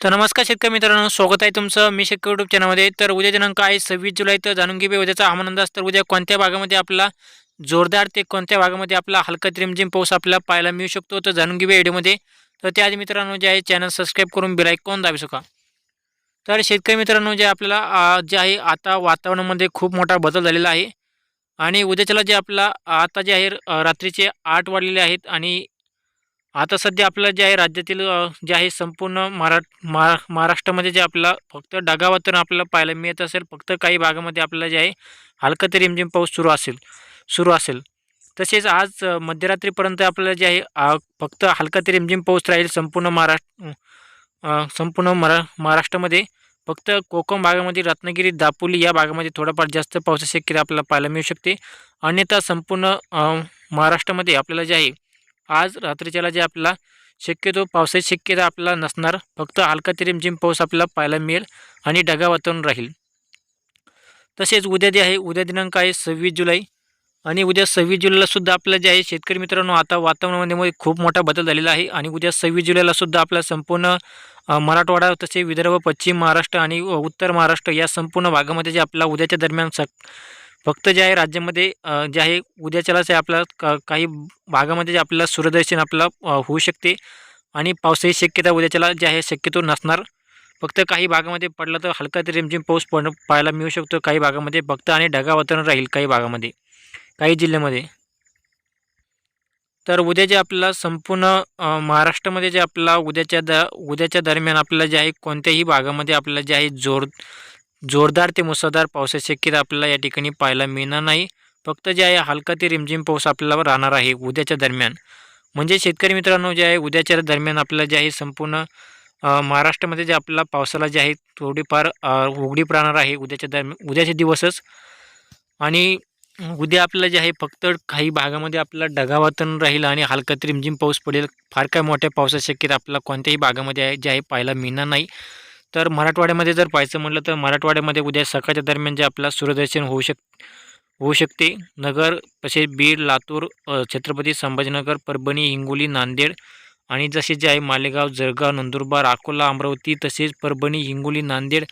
तर नमस्कार शेतकरी मित्रांनो स्वागत आहे तुमचं मी शेतकरी युट्यूब चॅनलमध्ये तर उद्या दिनांक आहे सव्वीस जुलै तर जाणून घेऊया उद्याचा हवामान अंदाज तर उद्या कोणत्या भागामध्ये आपला जोरदार ते कोणत्या भागामध्ये आपला हलका रिमझिम पाऊस आपल्याला पाहायला मिळू शकतो तर जाणून घेऊया व्हिडिओमध्ये तर त्याआधी मित्रांनो जे आहे चॅनल सबस्क्राईब करून कोण दाबू शका तर शेतकरी मित्रांनो जे आपल्याला जे आहे आता वातावरणामध्ये खूप मोठा बदल झालेला आहे. आणि उद्याच्याला जे आपला आता जे आहे रात्रीचे आठ वाढलेले आहेत आणि आता सध्या आपलं जे आहे राज्यातील जे आहे संपूर्ण महारा महा महाराष्ट्रामध्ये जे आपल्याला फक्त ढगाळ आपल्याला पाहायला मिळत असेल फक्त काही भागामध्ये आपल्याला जे आहे हलकं ते रिमझिम पाऊस सुरू असेल सुरू असेल. तसेच आज मध्यरात्रीपर्यंत आपल्याला जे आहे फक्त हलका ते रिमझिम पाऊस राहील संपूर्ण महाराष्ट्र संपूर्ण मरा महाराष्ट्रामध्ये. फक्त कोकण भागामध्ये रत्नागिरी दापोली या भागामध्ये थोडाफार जास्त पावसाची शक्यता आपल्याला पाहायला मिळू शकते. अन्यथा संपूर्ण महाराष्ट्रामध्ये आपल्याला जे आहे आज रात्रीच्याला जे आपला शक्यतो पावसाची शक्यता आपला नसणार. फक्त हलका ते रिमझिम पाऊस आपल्याला पाहायला मिळेल आणि ढगा वातावरण राहील. तसेच उद्या जे आहे उद्या दिनांक आहे सव्वीस जुलै आणि उद्या सव्वीस जुलैलासुद्धा आपलं जे आहे शेतकरी मित्रांनो आता वातावरणामध्ये खूप मोठा बदल झालेला आहे आणि उद्या सव्वीस जुलैलासुद्धा आपला संपूर्ण मराठवाडा तसे विदर्भ पश्चिम महाराष्ट्र आणि उत्तर महाराष्ट्र या संपूर्ण भागामध्ये जे आपला उद्याच्या दरम्यान सक फक्त जे आहे राज्यामध्ये जे आहे उद्याच्यालाच आहे आपला का काही भागामध्ये जे आपल्याला सूर्यदर्शन आपल्याला होऊ शकते. आणि पावसाची शक्यता उद्याच्याला जे आहे शक्यतो नसणार. फक्त काही भागामध्ये पडला तर हलका ते रिमझिम पाऊस पड पाहायला मिळू शकतो. काही भागामध्ये फक्त आणि ढगा वातावरण राहील काही भागामध्ये काही जिल्ह्यामध्ये. तर उद्या जे आपल्याला संपूर्ण महाराष्ट्रामध्ये जे आपल्याला उद्याच्या द उद्याच्या दरम्यान आपल्याला जे आहे कोणत्याही भागामध्ये आपल्याला जे आहे जोर जोरदार ते मुसळधार पावसाची शक्यता आपल्याला या ठिकाणी पाहायला मिळणार नाही. फक्त जे आहे हलका ते रिमझिम पाऊस आपल्याला राहणार आहे उद्याच्या दरम्यान. म्हणजे शेतकरी मित्रांनो जे आहे उद्याच्या दरम्यान आपल्याला जे आहे संपूर्ण महाराष्ट्रामध्ये जे आपल्याला पावसाला जे आहे थोडीफार उघडीप राहणार आहे उद्याच्या दरम्यान उद्याचे दिवसच. आणि उद्या आपल्याला जे आहे फक्त काही भागामध्ये आपल्याला ढगावातन राहील आणि हलका ते रिमझिम पाऊस पडेल. फार काय मोठ्या पावसाची शक्यता आपल्याला कोणत्याही भागामध्ये आहे जे आहे पाहायला मिळणार नाही. तर मराठवाड्यामध्ये जर पाहायचं म्हटलं तर मराठवाड्यामध्ये उद्या सकाळच्या दरम्यान जे आपला सूर्यदर्शन होऊ शक होऊ शकते. नगर तसेच बीड लातूर छत्रपती संभाजीनगर परभणी हिंगोली नांदेड आणि जसे जे आहे मालेगाव जळगाव नंदुरबार अकोला अमरावती तसेच परभणी हिंगोली नांदेड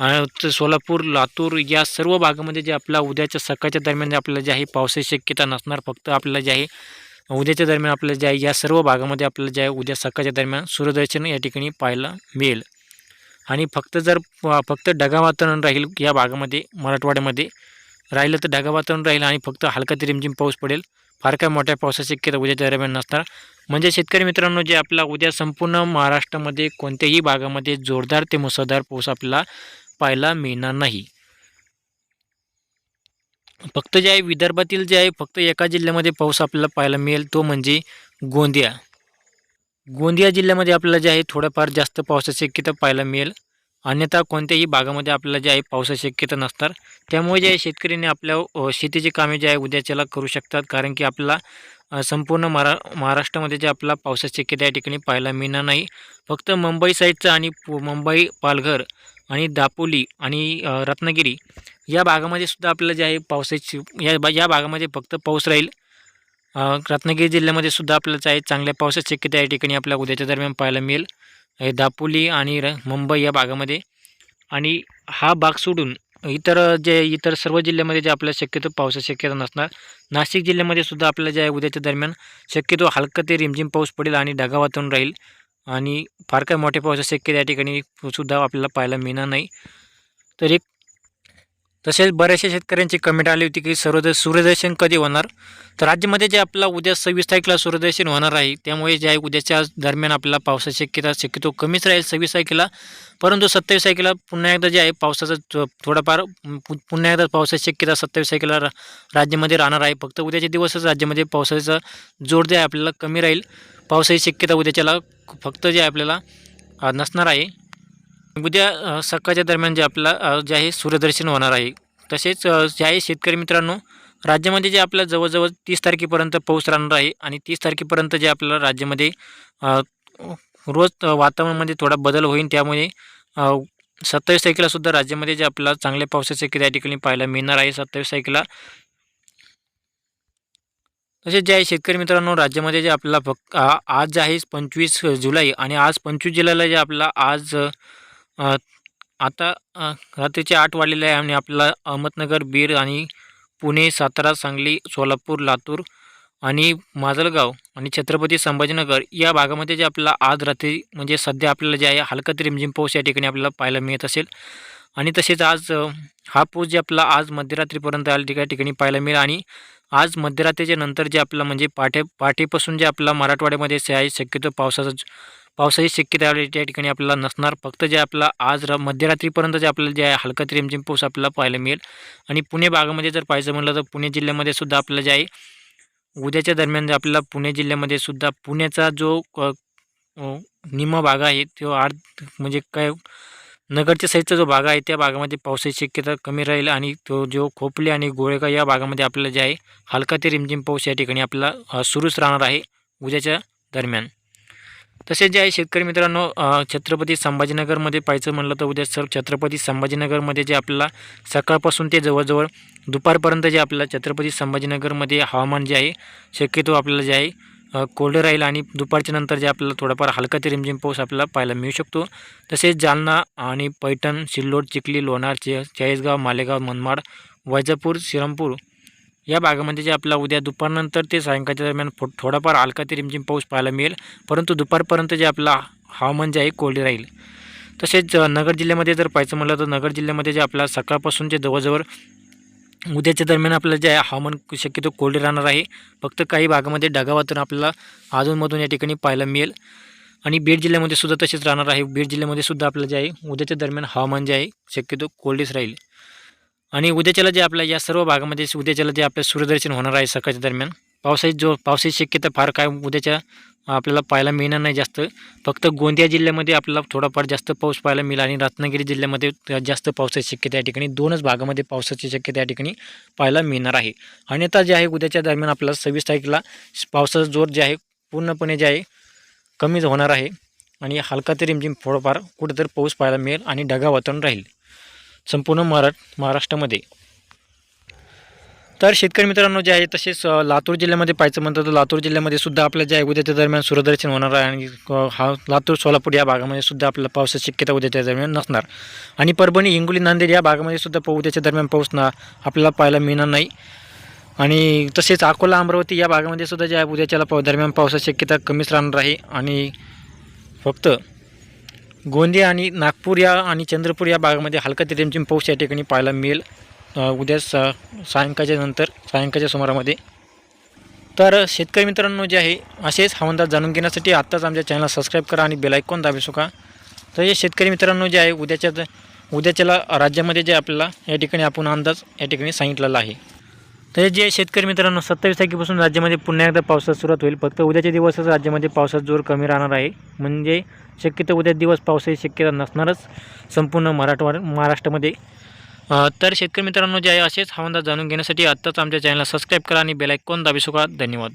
आणि सोलापूर लातूर या सर्व भागामध्ये जे आपला उद्याच्या सकाळच्या दरम्यान जे आपल्याला जे आहे पावसाची शक्यता नसणार. फक्त आपल्याला जे आहे उद्याच्या दरम्यान आपल्याला जे आहे या सर्व भागामध्ये आपल्याला जे आहे उद्या सकाळच्या दरम्यान सूर्यदर्शन या ठिकाणी पाहायला मिळेल. आणि फक्त जर फक्त ढगा वातावरण राहील या भागामध्ये मराठवाड्यामध्ये राहिलं तर ढगा वातावरण राहील आणि फक्त हलका ते रिमझिम पाऊस पडेल. फार काय मोठ्या पावसाची शक्यता उद्याच्या दरम्यान नसणार. म्हणजे शेतकरी मित्रांनो जे आपला उद्या संपूर्ण महाराष्ट्रामध्ये कोणत्याही भागामध्ये जोरदार ते मुसळधार पाऊस आपल्याला पाहायला मिळणार नाही. फक्त जे आहे विदर्भातील जे आहे फक्त एका जिल्ह्यामध्ये पाऊस आपल्याला पाहायला मिळेल तो म्हणजे गोंदिया. गोंदिया जिल्ह्यामध्ये आपल्याला जे आहे थोडंफार जास्त पावसाची शक्यता पाहायला मिळेल. अन्यथा कोणत्याही भागामध्ये आपल्याला जे आहे पावसाची शक्यता नसणार. त्यामुळे जे आहे शेतकऱ्यांनी आपल्या शेतीची कामे जे आहे उद्याच्याला करू शकतात. कारण की आपल्याला संपूर्ण महारा महाराष्ट्रामध्ये जे आपला पावसाची शक्यता या ठिकाणी पाहायला मिळणार नाही. फक्त मुंबई साईडचं आणि पु- मुंबई पालघर आणि दापोली आणि रत्नागिरी या भागामध्ये सुद्धा आपल्याला जे आहे पावसाची या बा- या भागामध्ये फक्त पाऊस राहील. रत्नागिरी जिल्ह्यामध्ये सुद्धा आपल्याला जे आहे चांगल्या पावसाची शक्यता या ठिकाणी आपल्या उद्याच्या दरम्यान पाहायला मिळेल. दापोली आणि र मुंबई या भागामध्ये. आणि हा भाग सोडून इतर जे इतर सर्व जिल्ह्यामध्ये जे आपल्याला शक्यतो पावसाची शक्यता नसणार. नाशिक जिल्ह्यामध्ये सुद्धा आपल्याला जे आहे उद्याच्या दरम्यान शक्यतो हलकं ते रिमझिम पाऊस पडेल आणि ढगा वातावरण राहील. आणि फार काय मोठ्या पावसाची शक्यता या ठिकाणी सुद्धा आपल्याला पाहायला मिळणार नाही. तर एक तसेच बऱ्याचशा शेतकऱ्यांची कमेंट आली होती की सर्वोदय सूर्यदर्शन कधी होणार? तर राज्यामध्ये जे आपला उद्या सव्वीस तारखेला सूर्यदर्शन होणार आहे त्यामुळे जे आहे उद्याच्या दरम्यान आपल्याला पावसाची शक्यता शक्यतो कमीच राहील सव्वीस तारखेला. परंतु सत्तावीस तारखेला पुन्हा एकदा जे आहे पावसाचा थोडाफार पु- पुन्हा एकदा पावसाची शक्यता सत्तावीस तारखेला राज्यामध्ये राहणार आहे. फक्त उद्याचे दिवसच राज्यामध्ये पावसाचा जोर जे आहे आपल्याला कमी राहील. पावसाची शक्यता उद्याच्याला फक्त जे आहे आपल्याला नसणार आहे. उद्या सकाळच्या दरम्यान जे आपला जे आहे सूर्यदर्शन होणार आहे तसेच जे आहे शेतकरी मित्रांनो राज्यामध्ये जे आपल्या जवळजवळ तीस तारखेपर्यंत पाऊस राहणार आहे आणि तीस तारखेपर्यंत जे आपल्याला राज्यामध्ये रोज वातावरणामध्ये थोडा बदल होईल त्यामुळे सत्तावीस तारखेलासुद्धा राज्यामध्ये जे आपल्याला चांगल्या पावसाचे त्या ठिकाणी पाहायला मिळणार आहे सत्तावीस तारखेला. तसेच जे आहे शेतकरी मित्रांनो राज्यामध्ये जे आपला फक्त आज जे आहे पंचवीस जुलै आणि आज पंचवीस जुलैला जे आपला आज आता रात्रीचे आठ वाजलेले आहे आणि आपल्याला अहमदनगर बीड आणि पुणे सातारा सांगली सोलापूर लातूर आणि माजलगाव आणि छत्रपती संभाजीनगर या भागामध्ये जे आपल्याला आज रात्री म्हणजे सध्या आपल्याला जे आहे हलकत रिमझिम पाऊस या ठिकाणी आपल्याला पाहायला मिळत असेल. आणि तसेच आज हा पाऊस जे आपला आज मध्यरात्रीपर्यंत या ठिका- ठिकाणी पाहायला मिळेल आणि आज मध्यरात्रीच्या नंतर जे आपला म्हणजे पाठे पाठीपासून जे आपला मराठवाड्यामध्ये आहे शक्यतो पावसाचा पावसाची शक्यता या त्या ठिकाणी आपल्याला नसणार. फक्त जे आपला आज र मध्यरात्रीपर्यंत जे आपल्याला जे आहे हलका ते रिमझिम पाऊस आपल्याला पाहायला मिळेल. आणि पुणे भागामध्ये जर पाहायचं म्हटलं तर पुणे जिल्ह्यामध्ये सुद्धा आपलं जे आहे उद्याच्या दरम्यान जे आपल्याला पुणे जिल्ह्यामध्ये सुद्धा पुण्याचा जो क- भाग आहे तो आर्ध म्हणजे काय नगरच्या साईडचा जो भाग आहे त्या भागामध्ये पावसाची शक्यता कमी राहील आणि तो जो खोपले आणि गोळेगाव या भागामध्ये आपल्याला जे आहे हलका ते रिमझिम पाऊस या ठिकाणी आपला सुरूच राहणार आहे उद्याच्या दरम्यान. तसेच जे आहे शेतकरी मित्रांनो छत्रपती संभाजीनगरमध्ये पाहायचं म्हणलं तर उद्या सर छत्रपती संभाजीनगरमध्ये जे आपल्याला सकाळपासून ते जवळजवळ दुपारपर्यंत जे आपल्याला छत्रपती संभाजीनगरमध्ये हवामान जे आहे शक्यतो आपल्याला जे आहे कोरडं राहील आणि दुपारच्या नंतर जे आपल्याला थोडाफार हलका ते रिमझिम पाऊस आपल्याला पाहायला मिळू शकतो. तसेच जालना आणि पैठण सिल्लोड चिखली लोणार चे चाळीसगाव मालेगाव मनमाड वैजापूर श्रीरामपूर या भागामध्ये जे आपला उद्या दुपारनंतर ते सायंकाळच्या दरम्यान फो थोडाफार हलका ते रिमझिम पाऊस पाहायला मिळेल. परंतु दुपारपर्यंत जे आपला हवामान जे आहे कोरडे राहील. तसेच नगर जिल्ह्यामध्ये जर पाहायचं म्हटलं तर नगर जिल्ह्यामध्ये जे आपला सकाळपासून जे जवळजवळ उद्याच्या दरम्यान आपलं जे आहे हवामान शक्यतो कोरडे राहणार आहे. फक्त काही भागामध्ये ढगावातून आपल्याला अधूनमधून या ठिकाणी पाहायला मिळेल. आणि बीड जिल्ह्यामध्ये सुद्धा तसेच राहणार आहे. बीड जिल्ह्यामध्ये सुद्धा आपलं जे आहे उद्याच्या दरम्यान हवामान जे आहे शक्यतो कोरडेच राहील. आणि उद्याच्याला जे आपल्या या सर्व भागामध्ये उद्याच्याला जे आपलं सूर्यदर्शन होणार आहे सकाळच्या दरम्यान पावसाची जो पावसाची शक्यता फार काय उद्याच्या आपल्याला पाहायला मिळणार नाही जास्त. फक्त गोंदिया जिल्ह्यामध्ये आपल्याला थोडाफार जास्त पाऊस पाहायला मिळेल आणि रत्नागिरी जिल्ह्यामध्ये जास्त पावसाची शक्यता या ठिकाणी दोनच भागामध्ये पावसाची शक्यता या ठिकाणी पाहायला मिळणार आहे. अन्यथा जे आहे उद्याच्या दरम्यान आपल्याला सव्वीस तारखेला पावसाचा जोर जे आहे पूर्णपणे जे आहे कमीच होणार आहे. आणि हलका तरी रिमझिम थोडंफार कुठेतरी पाऊस पाहायला मिळेल आणि ढगा वातावरण राहील. संपूर्ण महारा महाराष्ट्रामध्ये. तर शेतकरी मित्रांनो जे आहे तसेच लातूर जिल्ह्यामध्ये पाहायचं म्हणतं तर लातूर जिल्ह्यामध्ये सुद्धा आपल्या जे आहे उद्याच्या दरम्यान सूर्यदर्शन होणार आहे आणि हा लातूर सोलापूर या भागामध्ये सुद्धा आपल्याला पावसाची शक्यता उद्याच्या दरम्यान नसणार. आणि परभणी हिंगोली नांदेड या भागामध्ये सुद्धा पाऊ उद्याच्या दरम्यान पाऊस ना आपल्याला पाहायला मिळणार नाही. आणि तसेच अकोला अमरावती या भागामध्ये सुद्धा जे आहे उद्याच्याला पाव दरम्यान पावसाची शक्यता कमीच राहणार आहे. आणि फक्त गोंदिया आणि नागपूर या आणि चंद्रपूर या भागामध्ये हलका ते रिमझिम पाऊस या ठिकाणी पाहायला मिळेल. उद्या सा सायंकाळच्या नंतर सायंकाळच्या सुमारामध्ये. तर शेतकरी मित्रांनो जे आहे असेच हवानदार जाणून घेण्यासाठी आत्ताच आमच्या चॅनलला सबस्क्राईब करा आणि बेलायकॉन दाबू शका तर हे शेतकरी मित्रांनो जे आहे उद्याच्या उद्याच्याला राज्यामध्ये जे आपल्याला या ठिकाणी आपण अंदाज या ठिकाणी सांगितलेला आहे. तर जे शेतकरी मित्रांनो सत्तावीस तारखेपासून राज्यामध्ये पुन्हा एकदा पावसास सुरुवात होईल. फक्त उद्याच्या दिवसच राज्यामध्ये पावसाचा जोर कमी राहणार आहे. म्हणजे शक्यतो उद्या दिवस पावसाची शक्यता नसणारच संपूर्ण मराठवाडा महाराष्ट्रामध्ये. तर शेतकरी मित्रांनो जे आहे असेच हवामान जाणून घेण्यासाठी आत्ताच आमच्या चॅनलला सबस्क्राईब करा आणि बेलायकॉन दाबी सुका. धन्यवाद.